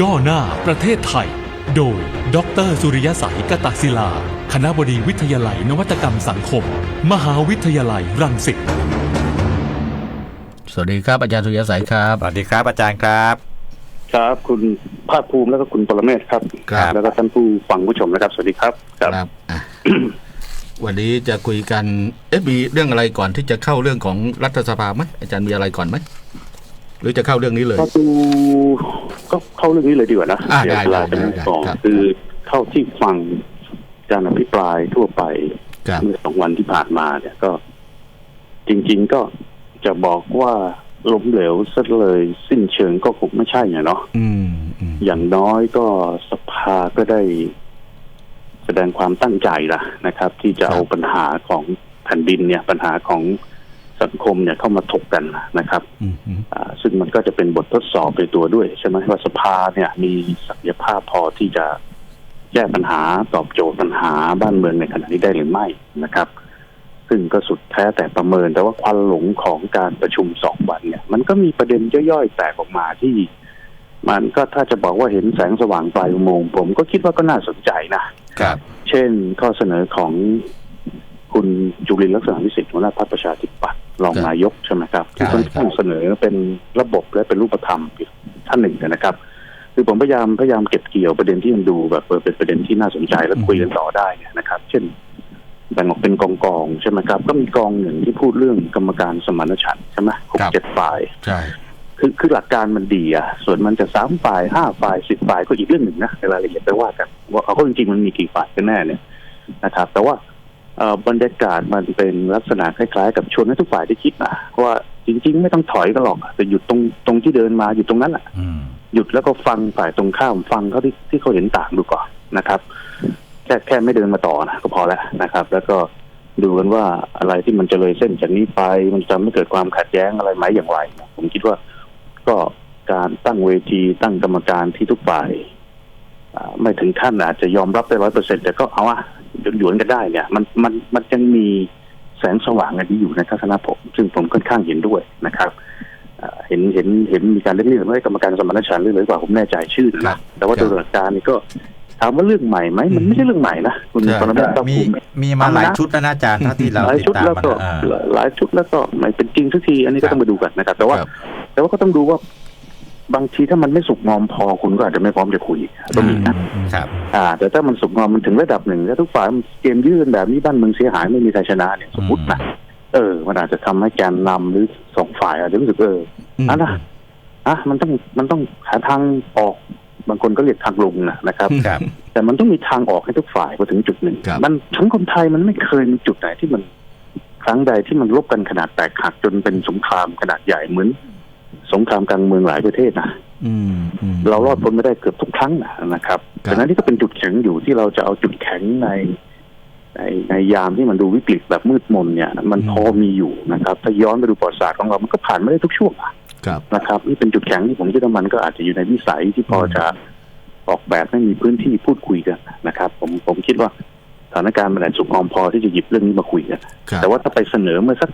ย่อหน้าประเทศไทย โดย ดรสุริยสายกตศิลา คณะบดีวิทยาลัยนวัตกรรมสังคม มหาวิทยาลัยรังสิต สวัสดีครับอาจารย์สุริยสายครับ สวัสดีครับอาจารย์ครับ ครับคุณภาคภูมิแล้วก็คุณปรเมศครับครับ แล้วก็ท่านผู้ฟังผู้ชมนะครับ สวัสดีครับ ครับครับอะ วันนี้จะคุยกัน เอ๊ะมีเรื่องอะไรก่อนที่จะเข้าเรื่องของรัฐสภาไหมอาจารย์มีอะไรก่อนไหม หรือจะเข้าเรื่องนี้เลย ก็ดูก็เข้าเรื่องนี้เลยดีกว่านะอ่าเสียได้เวลาได้กันได้ก่อนครับคือเข้าที่ฟังการอภิปรายทั่วไปครับเมื่อสองวันที่ผ่านมาเนี่ยก็ จริง ๆก็จะบอกว่าล้มเหลวซะเลยสิ้นเชิงก็คงไม่ใช่เนี่ยเนาะอืมอืมอย่างน้อยก็สภาก็ได้ แสดงความตั้งใจละนะครับ ที่จะเอาปัญหาของแผ่นดินเนี่ย ปัญหาของ สังคมเนี่ยเข้ามาถกกันนะครับอืมอืมอ่าซึ่งมันก็จะเป็นบททดสอบในตัวด้วย ใช่ไหมว่าสภาเนี่ยมีศักยภาพพอที่จะแก้ปัญหาตอบโจทย์ปัญหาบ้านเมืองในขณะนี้ได้หรือไม่นะครับ ซึ่งก็สุดแท้แต่ประเมิน แต่ว่าควันหลงของการประชุมสองวันเนี่ย มันก็มีประเด็นย่อยๆแตกออกมาที่ มันก็ถ้าจะบอกว่าเห็นแสงสว่างปลายอุโมงค์ผมก็คิดว่าก็น่าสนใจนะครับ เช่นข้อเสนอของคุณจุลินลักษณะวิสิทธิ์หัวหน้าพรรคประชาธิปัตย์ รองครับนายกใช่ไหมครับครับที่ค่อนข้างเสนอเป็นระบบและเป็นรูปธรรมท่านหนึ่งนะครับ คือผมพยายามพยายามเก็บเกี่ยวประเด็นที่มันดูแบบเออเป็นประเด็นที่น่าสนใจและคุยกันต่อได้เนี่ยนะครับ เช่นแบ่งออกเป็นกองกองๆใช่ไหมครับ ก็มีกองหนึ่งที่พูดเรื่องกรรมการสมานฉันท์ใช่ไหมหกครับเจ็ดฝ่ายใช่คือคือหลักการมันดีอะส่วนมันจะสามฝ่ายห้าฝ่ายสิบฝ่ายก็อีกเรื่องหนึ่งนะในรายละเอียดไปว่ากันว่าเอาเข้าจริงๆมันมีกี่ฝ่ายกันแน่เนี่ยนะครับ แต่ว่าเอ่อ บรรยากาศมันเป็นลักษณะคล้ายๆ กับชวนให้ทุกฝ่ายได้คิดนะว่าจริง ๆ ไม่ต้องถอยกันหรอกแต่หยุดตรงตรงที่เดินมาหยุดตรงนั้นแหละหยุดแล้วก็ฟังฝ่ายตรงข้ามฟังเขาที่ที่เขาเห็นต่างดูก่อนนะครับ แค่แค่ไม่เดินมาต่อนะก็พอแล้วนะครับ แล้วก็ดูกันว่าอะไรที่มันจะเลยเส้นจากนี้ไป มันจะไม่เกิดความขัดแย้งอะไรไหมอย่างไร ผมคิดว่าก็การตั้งเวทีตั้งกรรมการที่ทุกฝ่าย ไม่ถึงขั้นอาจจะยอมรับได้ร้อยเปอร์เซ็นแต่ก็เอาอะหยวนๆกันได้เนี่ย มันมันมันยังมีแสงสว่างอันนี้อยู่ในทัศนะผมซึ่งผมค่อนข้างเห็นด้วยนะครับอ่าเห็นเห็นเห็นมีการเรียกเรียกว่ากรรมการสมานฉันท์หรืออะไรกว่าผมแน่ใจชื่อนะแต่ว่าโดยหลักการนี่ก็ถามว่าเรื่องใหม่ไหมมันไม่ใช่เรื่องใหม่นะคุณใช่ปรเมศภาคมีภูมิมีมาหลายชุดแล้วนะอาจารย์เท่าที่เราหลายติดชุดตามแล้วมาก็นะอ่าหลายชุดแล้วก็ไม่เป็นจริงสักที อันนี้ก็ต้องมาดูกันนะครับ แต่ว่าครับแต่ว่าก็ต้องดูว่า บางทีถ้ามันไม่สุกงอมพอคุณก็อาจจะไม่พร้อมจะคุยก็มีนะครับ อ่า แต่ถ้ามันสุกงอมมันถึงระดับหนึ่งแล้วทุกฝ่ายมันเกมยืดแบบนี้บ้านเมืองเสียหายไม่มีใครชนะเนี่ยสมมตินะเออ มันอาจจะทำให้แกนนำหรือสองฝ่ายอาจจะรู้สึกเอออืมอะนะอะมันต้องมันต้องหาทางออกบางคนก็เรียกทางลงนะนะครับครับแต่มันต้องมีทางออกให้ทุกฝ่ายพอถึงจุดหนึ่งครับมันสังคมไทยมันไม่เคยมีจุดไหนที่มันครั้งใดที่มันลบกันขนาดแตกหักจนเป็นสงครามขนาดใหญ่เหมือน สงครามกลางเมืองหลายประเทศนะอืมอืมเรารอดพ้นไม่ได้เกือบทุกครั้งนะนะครับครับดังนั้นนี่ก็เป็นจุดแข็งอยู่ที่เราจะเอาจุดแข็งในในในยามที่มันดูวิกฤตแบบมืดมนเนี่ย มันพอมีอยู่นะครับ ถ้าย้อนไปดูประวัติศาสตร์ของเรา มันก็ผ่านมาได้ทุกช่วงอะครับนะครับ นี่เป็นจุดแข็งที่ผมคิดว่ามันก็อาจจะอยู่ในวิสัยที่พอจะออกแบบให้มีพื้นที่พูดคุยกันนะครับ ผมผมคิดว่าสถานการณ์มันอาจสุกงอมพอที่จะหยิบเรื่องนี้มาคุยกันครับแต่ว่าถ้าไปเสนอเมื่อสัก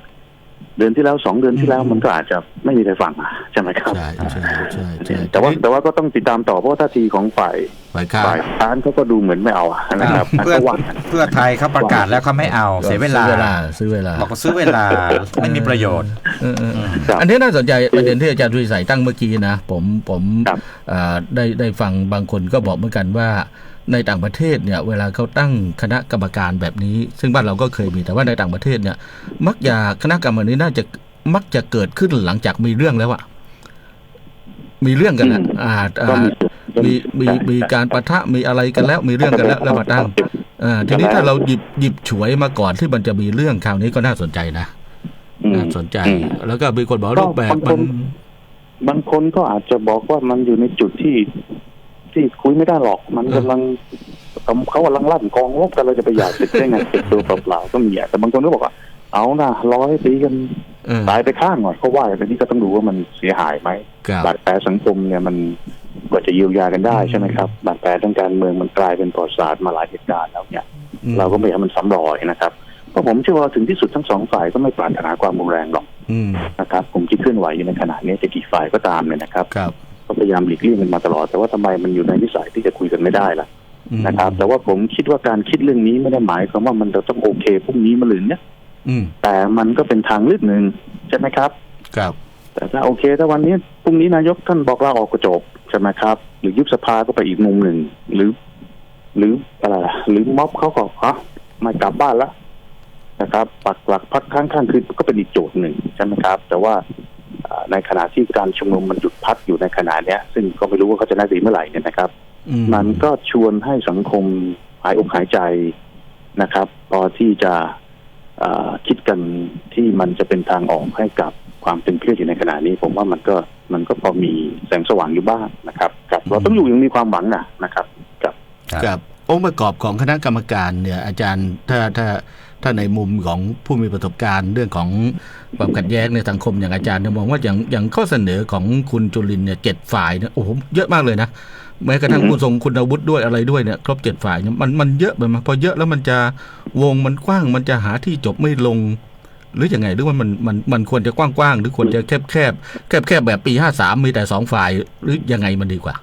เดือนที่แล้วสองเดือนที่แล้วอืมมันก็อาจจะไม่มีใครฟังอะใช่ไหมครับใช่ใช่ใช่ใช่แต่ว่าแต่ว่าก็ต้องติดตามต่อเพราะว่าท่าทีของฝ่ายฝ่ายค้านฝ่ายค้านเขาก็ดูเหมือนไม่เอาอะนะครับเพื่อก็ว่ากันเพื่อไทยเขาประกาศแล้วเขาไม่เอาเสียเวลาซื้อเวลาซื้อเวลาบอกว่าซื้อเวลาไม่มีประโยชน์เออเออเออครับอันนี้น่าสนใจประเด็นที่อาจารย์สุริสัยตั้งเมื่อกี้นะ ผมผมครับอ่าได้ได้ฟังบางคนก็บอกเหมือนกันว่า ในต่างประเทศเนี่ยเวลาเขาตั้งคณะกรรมการแบบนี้ ซึ่งบ้านเราก็เคยมีแต่ว่าในต่างประเทศเนี่ยมักจะคณะกรรมการนี้น่าจะมักจะเกิดขึ้นหลังจากมีเรื่องแล้วอะมีเรื่องกันนะอ่าก็อ่ามีมีมีมีการประทะมีอะไรกันแล้ว มีเรื่องกันแล้วแล้วมาตั้งอ่าทีนี้ถ้าเราหยิบหยิบฉวยมาก่อนที่มันจะมีเรื่องคราวนี้ก็น่าสนใจนะอืมน่าสนใจอืมแล้วก็มีคนบอกว่าก็รูปแบบบางคมันนบางคนก็อาจจะบอกว่ามันอยู่ในจุดที่ ที่คุยไม่ได้หรอก มันกำลังเขากำลังลั่นกองรบกันเราจะไปอยากติดได้ไงติดตัวเปล่าๆก็มีอะแต่บางคนก็บอกว่าเอานะรอให้ตีกันเออตายไปข้างก่อนเขาว่าแต่นี่ก็ต้องดูว่ามันเสียหายไหมครับบาดแผลสังคมเนี่ยมันกว่าจะเยียวยากันได้ใช่ไหมครับบาดแผลทางการเมืองมันกลายเป็นประวัติศาสตร์มาหลายเหตุการณ์แล้วเนี่ยอืมเราก็ไม่ให้มันซ้ำรอยนะครับเพราะผมเชื่อว่าถึงที่สุดทั้งสองฝ่ายก็ไม่ปรารถนาความรุนแรงหรอกอืมนะครับ ผมที่เคลื่อนไหวอยู่ในขณะนี้จะกี่ฝ่ายก็ตามเนี่ยนะครับครับก็ พยยายามหลีกเลี่ยงกันมาตลอด แต่ว่าทำไมมันอยู่ในวิสัยที่จะคุยกันไม่ได้ล่ะอืมนะครับ แต่ว่าผมคิดว่าการคิดเรื่องนี้ไม่ได้หมายความว่ามันจะต้องโอเคพรุ่งนี้มะรืนเนี่ยอืมแต่มันก็เป็นทางเลือกหนึ่งใช่ไหมครับ ครับ แต่ถ้าโอเค ถ้าวันนี้พรุ่งนี้นายกท่านบอกลาออกก็จบใช่ไหมครับ หรือยุบสภาก็ไปอีกมุมหนึ่งหรือ หรืออะไรล่ะหรือม็อบเขาก็ฮะไม่กลับบ้านละนะครับ ปักหลักพักค้างข้างคือก็เป็นอีกโจทย์หนึ่งใช่ไหมครับ แต่ว่าอ่า ในขณะที่การชุมนุมมันหยุดพักอยู่ในขณะเนี้ย ซึ่งก็ไม่รู้ว่าเขาจะน่าดีเมื่อไหร่เนี่ยนะครับอืมันก็ชวนให้สังคมหายอกหายใจนะครับ พอที่จะเอ่อคิดกันที่มันจะเป็นทางออกให้กับความตึงเครียดอยู่ในขณะนี้ ผมว่ามันก็มันก็พอมีแสงสว่างอยู่บ้างนะครับกับเราต้องอยู่อยังมีความหวังนะนะครับกับกับองค์ประกอบของคณะกรรมการเนี่ยอาจารย์ถ้าถ้า ถ้าในมุมของผู้มีประสบการณ์เรื่องของความขัดแย้งในสังคมอย่างอาจารย์เนี่ยมองว่าอย่างอย่างข้อเสนอของคุณจุลินเนี่ยเจ็ดฝ่ายเนี่ยโอ้โหเยอะมากเลยนะแม้กระทั่งอือฮึคุณทรงคุณอาวุธด้วยอะไรด้วยเนี่ยครบเจ็ดฝ่ายเนี่ยมันมันเยอะไปไหมพอเยอะแล้วมันจะวงมันกว้างมันจะหาที่จบไม่ลง หรืออยังไงหรือว่ามันมันมันควรจะกว้างๆหรือควรจะแคบแคบแคบแคบแบบปีห้าสามมีแต่สองฝ่ายหรือยังไงมันดีกว่า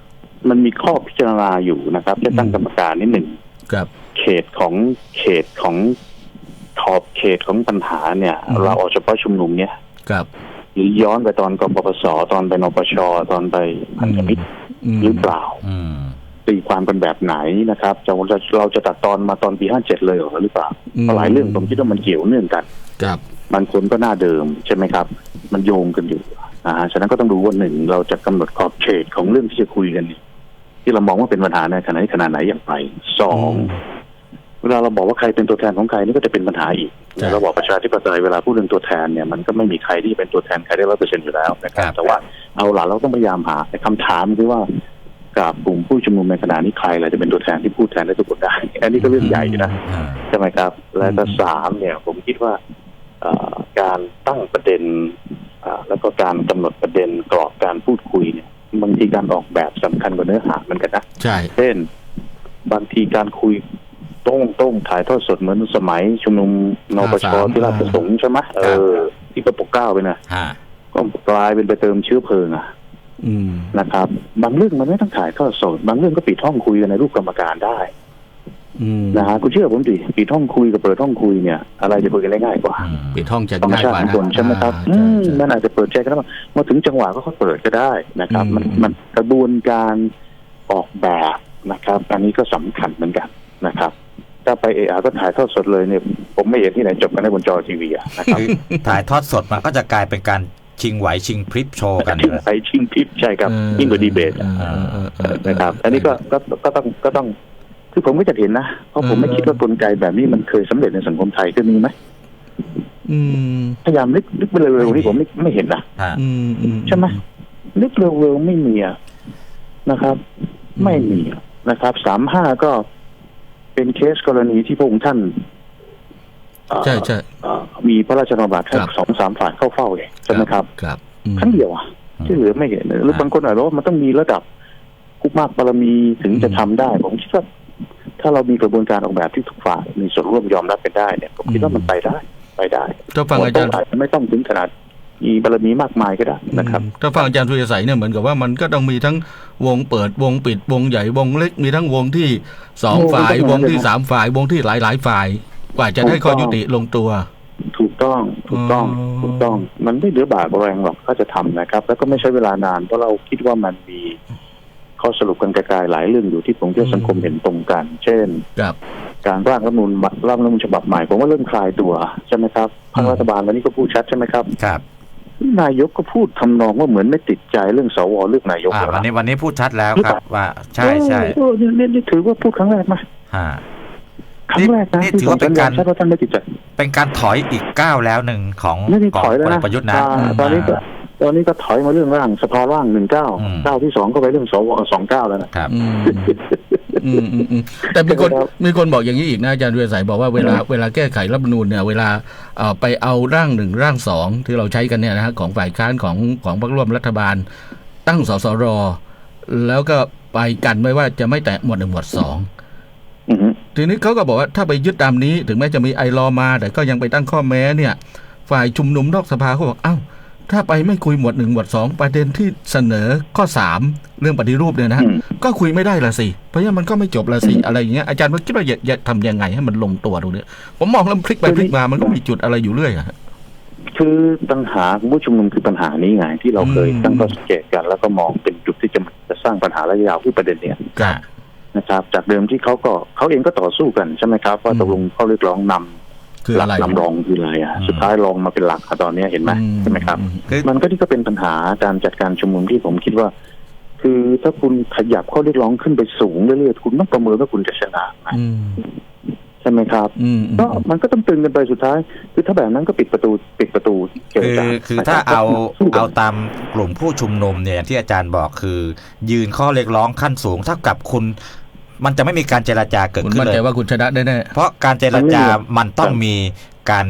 มันมีข้อพิจารณาอยู่นะครับจะตั้งอืมกรรมการนิดหนึ่งครับ เขตของเขตของ ขอบเขตของปัญหาเนี่ยอืมเราเอาเฉพาะชุมนุมเนี่ยครับหรือย้อนไปตอนกปปสตอนไปนปชตอนไปพันธมิตรมหรือเปล่าอืมตีความกันแบบไหนนะครับจะเราเราจะตัดตอนมาตอนปีห้าเจ็ดเลยเหรอหรือเปล่าอืมเพราะหลายเรื่องผมคิดว่ามันเกี่ยวเนื่องกันครับบางคนก็หน้าเดิมใช่ไหมครับ มันโยงกันอยู่อ่าฉะนั้นก็ต้องดูว่าหนึ่งเราจะกำหนดขอบเขตของเรื่องที่จะคุยกันนี่ที่เรามองว่าเป็นปัญหาในขณะนี้ขนาดไหนอย่างไรสองอืม เวลาเราบอกว่าใครเป็นตัวแทนของใครนี่ก็จะเป็นปัญหาอีกใช่เราบอกประชาธิปไตยเวลาพูดเรื่องตัวแทนเนี่ยมันก็ไม่มีใครที่จะเป็นตัวแทนใครได้ร้อยเปอร์เซ็นต์อยู่แล้วนะครัครับบแต่ว่าเอาล่ะเราต้องพยายามหาแต่คำถามคือว่ากับกลุ่มผู้ชุมนุมในขณะนี้ใครล่ะจะเป็นตัวแทนที่พูดแทนได้ทุกคนได้ อันนี้ก็เรื่องใหญ่อยู่นะอ่าใช่ไหมครับ และก็สามเนี่ยผมคิดว่าเอ่อการตั้งประเด็นอ่าแล้วก็การกำหนดประเด็นกรอบการพูดคุยเนี่ยบางทีการออกแบบสำคัญกว่าเนื้อหาเหมือนกันนะใช่เช่นบางทีการคุย โต้งโต้งถ่ายทอดสดเหมือนสมัยชุมนุมนปชที่ราชประสงค์ใช่ไหมเออ ที่กระปกเกล้าไปนะฮะก็กลายเป็นไปเติมเชื้อเพลิงอะอืมนะครับ บางเรื่องมันไม่ต้องถ่ายทอดสด บางเรื่องก็ปิดห้องคุยกันในรูปกรรมการได้อืมนะฮะคุณเชื่อผมดิปิดห้องคุยกับเปิดห้องคุยเนี่ย อะไรจะคุยกันได้ง่ายกว่าอืมปิดห้องจะธรรมง่ายชาติกว่าของนะคนใช่ไหมครับอ่าอืมใช่มันอาจจะเปิดใจกันแล้วมาถึงจังหวะก็เขาเปิดก็ได้นะครับอืมมันมันกระบวนการออกแบบนะครับ อันนี้ก็สำคัญเหมือนกันนะครับ ถ้าไปเออาก็ถ่ายทอดสดเลยเนี่ยผมไม่เห็นที่ไหนจบกันในบนจอทีวีอะนะครับคือถ่ายทอดสดมันก็จะกลายเป็นการชิงไหวชิงพริบโชว์กันชิงไปชิงทิปใช่ครับเออยิ่งกว่าดีเบตเออเออเออเออนะครับ อันนี้ก็ก็ก็ต้องก็ต้องคือผมก็จะเห็นนะเพราะผมไม่คิดว่ากลไกแบบนี้มันเคยสำเร็จในสังคมไทยเคยมีไหมอืมพยายามนึกนึกไปเร็วๆนี่ผมไม่ไม่เห็นนะฮะอืมอืมใช่ไหมนึกเร็วๆไม่มีอะนะครับ ไม่มีอะนะครับสามห้าก็ เป็นเคสกรณีที่พระองค์ท่านเอ่อใช่ใช่เอ่อมีพระราชนบัตรให้ครับสองสามฝ่ายเข้าเฝ้าเองใช่ไหมครับครับอืมครั้งเดียวอะอืมที่เหลือไม่เห็นหรือบางคนอาจจะว่ามันต้องมีระดับคุกมากบารมีถึงจะทำได้ ผมคิดว่าถ้าเรามีกระบวนการออกแบบที่ทุกฝ่ายมีส่วนร่วมยอมรับกันได้เนี่ยผมคิดว่ามันไปได้ไปได้ถ้าฟังอาจารย์อาจจะไม่ต้องถึงขนาด มีบารมีมากมายก็ได้นะครับอืมถ้าฟังอาจารย์สุริยสัยเนี่ยเหมือนกับว่ามันก็ต้องมีทั้งวงเปิดวงปิดวงใหญ่วงเล็กมีทั้งวงที่สองโอ้ฝ่ายไม่ต้องวงที่เลยนะสามฝ่ายวงที่หลายหลายๆฝ่าย กว่าจะได้ข้อยุติลงตัว ถูกต้องถูกต้องอ๋อถูกต้องมันไม่เหลือบากแรงหรอกถ้าจะทำนะครับ แล้วก็ไม่ใช้เวลานานเพราะเราคิดว่ามันมีข้อสรุปกันไกลๆหลายเรื่องอยู่ที่ผมเชื่อสังคมเห็นตรงกัน เช่นครับการร่างรัฐธรรมนูลร่างรัฐธรรมนูญฉบับใหม่ผมว่าเริ่มคลายตัวใช่ไหมครับทางรัฐบาลวันนี้ก็พูดชัดใช่ไหมครับครับ นายกก็พูดทำนองว่าเหมือนไม่ติดใจเรื่องสวเรื่องนายกอ่าแล้ววันนะนี้วันนี้พูดชัดแล้วครับ ว่าใช่ใช่เออเออนี่นี่ถือว่าพูดครั้งแรกไหมฮะครั้งแรกนะนี่ที่ถือว่าเป็นส่งสัญญการชัดว่าท่านไม่ติดใจเป็นการถอยอีกก้าวแล้วหนึ่งของไม่ได้ขอถงอยแล้วพลเอนะกประยุทธ์นะอ่าตอนนี้ก็ตอนนี้ก็ถอยมาเรื่องร่างสภาร่างหนึ่งเก้าอืมเก้าที่สองก็ไปเรื่องสวสองเก้าแล้วนะครับ อืมอืมอืมอืมแต่มีคนครับมีคนบอกอย่างนี้อีกนะอาจารย์สุริยสัยบอกว่าเวลาเวลาแก้ไขรัฐธรรมนูญเนี่ยเวลาเอ่อไปเอาร่างหนึ่งร่างสองที่เราใช้กันเนี่ยนะฮะของฝ่ายค้านของของพรรคร่วมรัฐบาล ตั้งสสรแล้วก็ไปกันไว้ว่าจะไม่แตะหมวดหนึ่งหมวดสองอือฮึทีนี้เขาก็บอกว่าถ้าไปยึดตามนี้ ถึงแม้จะมีไอรอว์มา แต่ก็ยังไปตั้งข้อแม้เนี่ย ฝ่ายชุมนุมนอกสภาเขาบอกเอ้า ถ้าไปไม่คุยหมวดหนึ่งหมวดสองประเด็นที่เสนอข้อสามเรื่องปฏิรูปเนี่ยนะอืมก็คุยไม่ได้ละสิ เพราะฉะนั้นมันก็ไม่จบละสิอะไรอย่างเงี้ยอาจารย์มันคิดว่าจะจะทำยังไงให้มันลงตัวตรงเนี้ยผมมองแล้วมันพลิกไปพลิกมามันก็มีจุดอะไรอยู่เรื่อยอะฮะคือปัญหาของผู้ชุมนุมคือปัญหานี้ไงที่เราเคยอืมตั้งข้อสังเกตกัน แล้วก็มองเป็นจุดที่จะจะสร้างปัญหาระยะยาวคือประเด็นเนี้ยครับนะครับ จากเดิมที่เขาก็เขาเองก็ต่อสู้กันใช่ไหมครับว่าอืมตกลงข้อเรียกร้องนำ คือหลัอะไรนำรองคืออะไรอะอืมสุดท้ายรองมาเป็นหลักอะตอนนี้เห็นไหมอืใช่ไหมครับอืคือมันก็ที่ก็เป็นปัญหาการจัดการชุมนุมที่ผมคิดว่า คือถ้าคุณขยับข้อเรียกร้องขึ้นไปสูงเรื่อยๆคุณต้องประเมินว่าคุณจะชนะไหมอืมใช่ไหมครับอืมอืมก็มันก็ต้องตึงกันไปสุดท้าย คือถ้าแบบนั้นก็ปิดประตูปิดประตูเจรคือจาคือนะครับถ้าเอาสู้กันเอาตามกลุ่มผู้ชุมนุมเนี่ยที่อาจารย์บอกคือ ยืนข้อเรียกร้องขั้นสูงเท่ากับคุณ มันจะไม่มีการเจรจาเกิดคุณขึ้นมั่นเลใจย ว่าคุณชนะได้แน่เพราะการเจรจามันต้องมีการ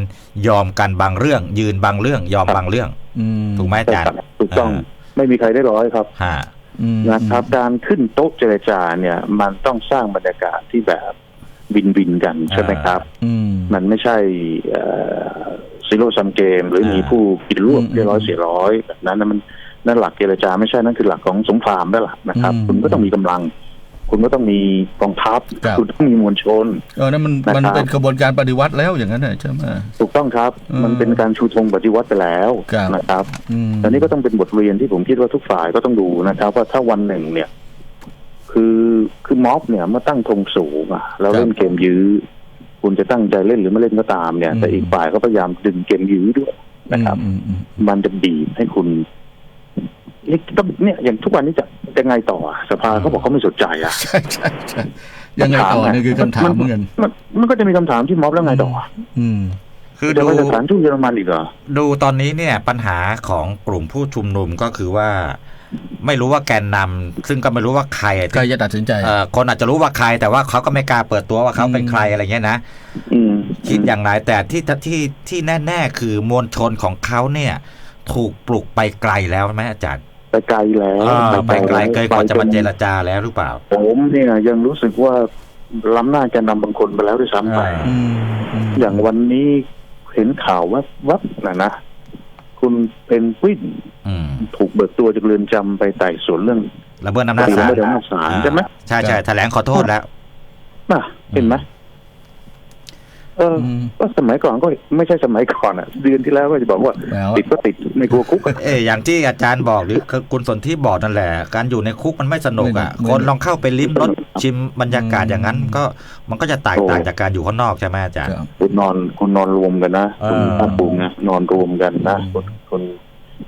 ยอมกันบางเรื่อง ยืนบางเรื่อง ยอมบางเรื่องอืมถูกไหมอาจารย์ ถูกต้องอ่า ไม่มีใครได้ร้อยครับ ฮะอืมนะครับการขึ้นโต๊ะเจรจาเนี่ยมันต้องสร้างบรรยากาศที่แบบวินวินกันใช่ไหมครับ อืม มันไม่ใช่ซีโร่ซัมเกม หรือมีผู้กินรวบอืมเรียร้อยเสียร้อยแบบนั้นนะมันนั่นหลักเจรจาไม่ใช่นั่นคือหลักของสงครามแล้วล่ะนะครับ อืม คุณก็ต้องมีกำลัง คุณก็ต้องมีกองทัพครับ คุณต้องมีมวลชน เออนั่นมันนะครับ มันเป็นกระบวนการปฏิวัติแล้วอย่างนั้นน่ะใช่ไหม ถูกต้องครับ อืมมันเป็นการชูธงปฏิวัติไปแล้วครับ นะครับอืมตอนนี้ก็ต้องเป็นบทเรียนที่ผมคิดว่าทุกฝ่ายก็ต้องดูนะครับ ว่าถ้าวันหนึ่งเนี่ย คือคือม็อบเนี่ยเมื่อตั้งธงสูงอะแล้วเล่นเกมยื้อ คุณจะตั้งใจเล่นหรือไม่เล่นก็ตามเนี่ย แต่อีกฝ่ายก็พยายามดึงเกมยื้อด้วยนะครับ อืมอืมมันจะบีบให้คุณ นี่ต้องเนี่ยอย่างทุกวันนี้จะจะไงต่ออะสภาเขาบอกเขาไม่สนใจอะใช่ใช่ใช่ยังไงต่อเนี่ยคือคำถามเหมือนกันมันมันก็จะมีคำถามที่ม็อบแล้วไงต่ออะอืมคือจะดูไปสถานทูตเยอรมันอีกเหรอดูตอนนี้เนี่ยปัญหาของกลุ่มผู้ชุมนุมก็คือว่า ไม่รู้ว่าแกนนำซึ่งก็ไม่รู้ว่าใครใครจะตัดสินใจเอ่อคนอาจจะรู้ว่าใคร แต่ว่าเขาก็ไม่กล้าเปิดตัวว่าเขาเป็นอืมใครอะไรเงี้ยนะอืมคิดอย่างไรแต่ที่ที่ที่แน่ ๆ คือมวลชนของเขาเนี่ย ถูกปลุกไปไกลแล้วไหมอาจารย์ ไปไกลแล้วอ่าไปไกลเกินกว่าจะมาไปเจนรจาแล้วหรือเปล่า ผมเนี่ยยังรู้สึกว่าล้ำหน้าแกนนำบางคนไปแล้วด้วยซ้ำไปอ่าอืมมอย่างวันนี้เห็นข่าวว่าวับนะนะ คุณเป็นวินอืมถูกเบิกตัวจากเรือนจำไปไต่สวนเรื่องระเบิดอำนาจคดีศาลระเบิดอำนาจศาลใช่ไหมใช่ใช่แถลงขอโทษแล้ว น่ะเห็นไหม เอออมก็สมัยก่อนก็ไม่ใช่สมัยก่อนอะ เดือนที่แล้วก็จะบอกว่า แล้ว ติดก็ติดไม่กลัวคุกเอยอย่างที่อาจารย์บอกหรือคือคุณสนที่บอกนั่นแหละ การอยู่ในคุกมันไม่สนุกอะไม่คนลองเข้าไปลิ้มรสชิมบรรยากาศอืม อย่างนั้น ก็มันก็จะแตกต่างจากการอยู่ข้างนอกใช่ไหมอาจารย์ ครับ คุณนอนคุณนอนรวมกันนะคุณเออภาคภูมินะนอนรวมกันนะคุณคุณ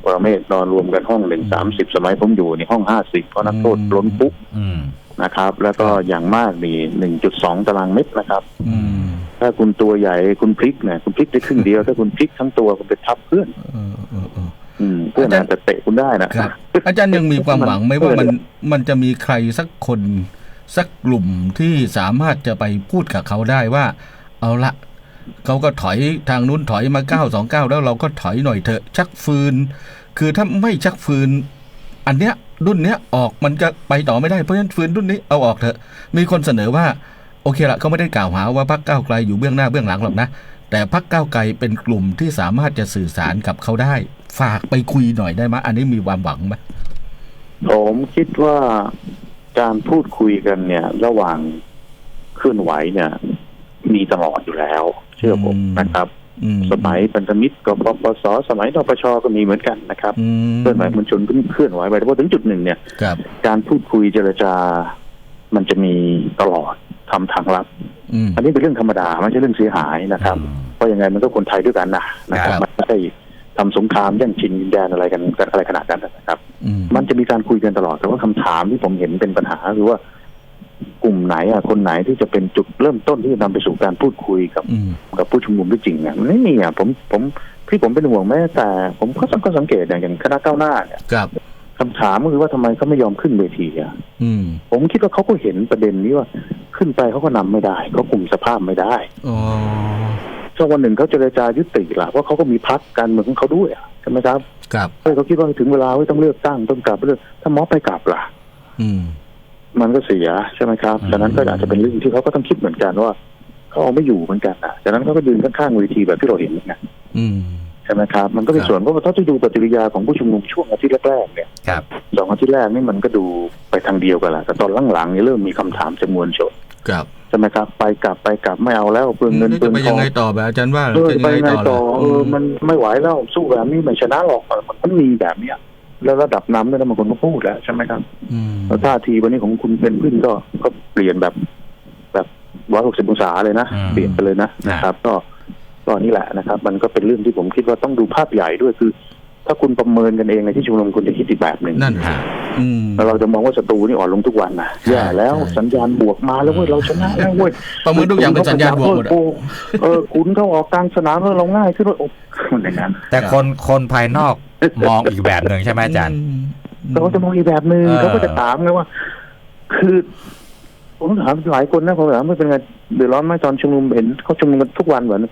ปรเมศนอนรวมกันห้องหนึ่งสามสิบสมัยผมอยู่ในห้องห้าสิบเพราะนักโทษอืม ล้นคุกอืมนะครับ แล้วก็อย่างมากนี่หนึ่งจุดสองตารางเมตรนะครับ อืม ถ้าคุณตัวใหญ่คุณพลิกเนี่ยคุณพลิกได้ครึ่งเดียว ถ้าคุณพลิกทั้งตัวคุณไปทับเพื่อนเออเออเอออืมเพื่อนอาจารย์อาจจะเตะคุณได้นะครับอาจารย์ยังมีความหวังไหมว่ามันมันจะมีใครสักคนสักกลุ่มที่สามารถจะไปพูดกับเขาได้ว่า เอาละเขาก็ถอยทางนู้นถอยมาเก้าสองเก้าแล้วเราก็ถอยหน่อยเถอะ ชักฟืน คือถ้าไม่ชักฟืน อันเนี้ยรุ่นเนี้ยออกมันจะไปต่อไม่ได้เพราะฉะนั้นฟืนรุ่นนี้เอาออกเถอะ มีคนเสนอว่า โอเคละเขาไม่ได้กล่าวหาว่าพรรคก้าวไกลอยู่เบื้องหน้าเบื้องหลังหรอกนะ แต่พรรคก้าวไกลเป็นกลุ่มที่สามารถจะสื่อสารกับเขาได้ ฝากไปคุยหน่อยได้ไหมอันนี้มีความหวังไหมผมคิดว่าการพูดคุยกันเนี่ย ระหว่างเคลื่อนไหวเนี่ย มีตลอดอยู่แล้ว เชื่อผมอืมนะครับอืสมัยพันธมิตรกบปสสมัยนปชก็มีเหมือนกันนะครับอืมเคลื่อนไหวมวลชนก็เคลื่อนไหวไปแต่พอถึงจุดหนึ่งเนี่ยครับการพูดคุยเจรจา มันจะมีตลอด ทำทางลับอืมอันนี้เป็นเรื่องธรรมดาไม่ใช่เรื่องเสียหายนะครับอืมเพราะยังไงมันก็คนไทยด้วยกันนะนะครับครับมันไม่ใช่ทำสงครามแย่งชิงดินแดนอะไรกันกันอะไรขนาดนั้นนะครับอืมมันจะมีการคุยกันตลอดแต่ว่าคำถามที่ผมเห็นเป็นปัญหาคือว่ากลุ่มไหนอะคนไหนที่จะเป็นจุดเริ่มต้นที่จะนำไปสู่การพูดคุยกับอืมกับผู้ชุมนุมได้จริงเนี่ยมันไม่มีอะผมผมที่ผมเป็นห่วงแม้แต่ ผมก็สังก็สังเกตอย่างอย่างคณะก้าวหน้าเนี่ย ครับคำถามก็คือว่าทำไมเขาไม่ยอมขึ้นเวทีอะอืมผมคิดว่าเขาก็เห็นประเด็นนี้ว่า ขึ้นไปเขาก็นำไม่ได้เขาคุมสภาพไม่ได้อ๋อถ้าวันหนึ่งเขาเจรจายุติล่ะเพราะเขาก็มีพักการเมืองของเขาด้วยอะใช่ไหมครับครับเฮ้ยเขาคิดว่าถึงเวลาไม่ต้องเลือกตั้งต้องกลับเลือกถ้าม็อบไปกลับล่ะ อืม มันก็เสียใช่ไหมครับอืมฉะนั้นก็อาจจะเป็นเรื่องที่เขาก็ต้องคิดเหมือนกันว่าเขาเอาไม่อยู่เหมือนกันนะฉะนั้นเขาก็ยืนข้างๆเวทีแบบที่เราเห็นนะอืม ใช่ไหมครับ มันก็มีครับส่วนเพราะว่าถ้าที่ดูปฏิกิริยาของผู้ชุมนุมช่วงอาทิตย์แรกๆเนี่ยครับสองอาทิตย์แรกนี่มันก็ดูไปทางเดียวกันแหละแต่ตอนหลังๆนี่เริ่มมีคำถามจำนวนชนครับใช่ไหมครับ ไปกลับไปกลับไม่เอาแล้วเปลืองเงินนี่เปลืจะองไปทยัองงไงต่อแบบอาจารย์ว่าเออจะไปยังไงไงต่อต่อเออมมันไม่ไหวแล้วสู้แบบนี้ไม่ชนะหรอกมันมันมีแบบเนี้ยแล้วระดับน้ำเนี่ยบางคนก็พูดแล้วใช่ไหมครับอืมแล้วท่าทีวันนี้ของคุณเป็นขึ้นก็ก็เปลี่ยนแบบ แบบร้อยหกสิบองศาเลยนะอืมเปลี่ยนไปเลยนะนะครับ ก็ ก็นี่แหละนะครับ มันก็เป็นเรื่องที่ผมคิดว่าต้องดูภาพใหญ่ด้วยคือ ถ้าคุณประเมินกันเองในที่ชุมนุมคุณจะคิดอีกแบบหนึ่งนั่นสิอืมแล้วเราจะมองว่าศัตรูนี่อ่อนลงทุกวันนะใช่แย่แล้วใช่สัญญาณบวกมาแล้วเว้ยเราชนะแล้วเว้ยประเมินทุกอย่างเป็นสัญญาณบวกหมดอะโอ้เออคุณเข้าออกกลางสนามแล้วเราง่ายขึ้นว่าโอ้มันอย่างนั้นแต่คนคนภายนอกมองอีกแบบหนึ่งใช่ไหมอาจารย์เขาก็จะมองอีกแบบหนึ่งเออเขาก็จะถามไงว่า คือผมถามหลายคนนะผมถามไม่เป็นไงเดือดร้อนไหมตอนชุมนุมเห็นเขาชุมนุมกันทุกวันเหมือน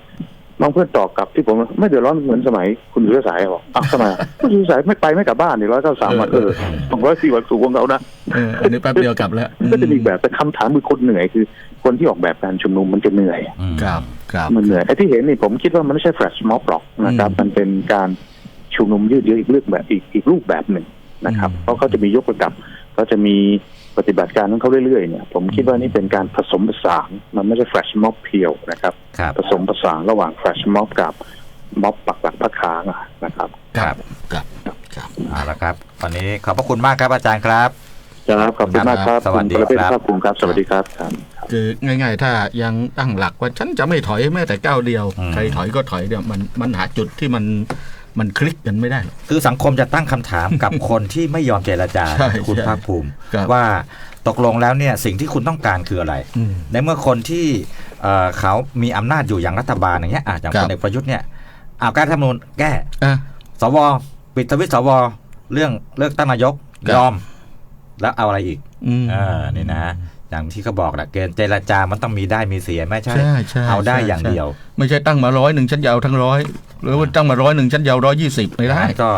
บางเพื่อนตอบกลับที่ผมว่าไม่เดือดร้อนเหมือนสมัยคุณสุรสายบอกอ้าวทำไมอะคุณสุรสายไม่ไปไม่กลับบ้านนี่ร้อยเก้าสามวันเออสองร้อยสี่วันสูงกว่าเขานะเอออันนี้แป๊บเดียวกลับแล้วก็จะมีอีกแบบแต่คำถามคือคนเหนื่อยคือ คนที่ออกแบบการชุมนุมมันจะเหนื่อยอืมครับครับมันเหนื่อยไอ้ที่เห็นนี่ผมคิดว่ามันไม่ใช่แฟลชม็อบหรอกนะครับอืมมันเป็นการชุมนุมยืดเยื้ออีกเรื่องแบบอีกอีกรูปแบบหนึ่งนะครับอืมเพราะเขาจะมียกระดับเขาจะมี ปฏิบัติการของเขาเรื่อยๆเนี่ยผมคิดว่านี่เป็นการผสมผสานมันไม่ใช่แฟลชม็อบเพียวนะครับครับผสมผสานระหว่างแฟลชม็อบกับม็อบปักหลักพักค้างอะนะครับ ครับครับครับเอาละครับวันนี้ขอบพระคุณมากครับอาจารย์ครับครับขอบคุณมากครับสวัสดีณประเภทครับภาคภูมิครับสวัสดีครับครับคือง่าย ๆ ถ้ายังตั้งหลักว่าฉันจะไม่ถอยแม้แต่ก้าวเดียวอืมใครถอยก็ถอยเดียวมันมันหาจุดที่มัน มันคลิกกันไม่ได้หรอกคือสังคมจะตั้งคำถามกับคนที่ไม่ยอมเจรจาใช่คุณใช่ภาคภูมิครับว่าตกลงแล้วเนี่ยสิ่งที่คุณต้องการคืออะไรอืมในเมื่อคนที่เอ่อเขามีอำนาจอยู่อย่างรัฐบาลอย่างเงี้ยอะอย่างครัพบลเอกประยุทธ์เนี่ยเอาการรัฐธรรมนูญแก้อะสวปิดสวิตช์สวเรื่องเลือกตั้งนายกครับยอม แล้วเอาอะไรอีกอืมเออนี่นะ อย่างที่เขาบอกแหละเกณฑ์เจรจามันต้องมีได้มีเสียไม่ใช่ใช่ใช่เอาได้ใช่อย่างใช่เดียว ไม่ใช่ตั้งมาร้อยหนึ่งฉันจะเอาทั้งร้อยหรือว่าตั้งมาร้อยหนึ่งฉันจะเอาร้อยยี่สิบไม่ได้ก็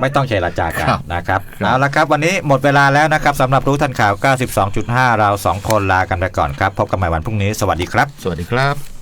ไม่ต้องเจรจากันครับนะครับครับเอาละครับ วันนี้หมดเวลาแล้วนะครับสำหรับรู้ทันข่าว 92.5 เราสองคนลากันไปก่อนครับ พบกันใหม่วันพรุ่งนี้สวัสดีครับ สวัสดีครับ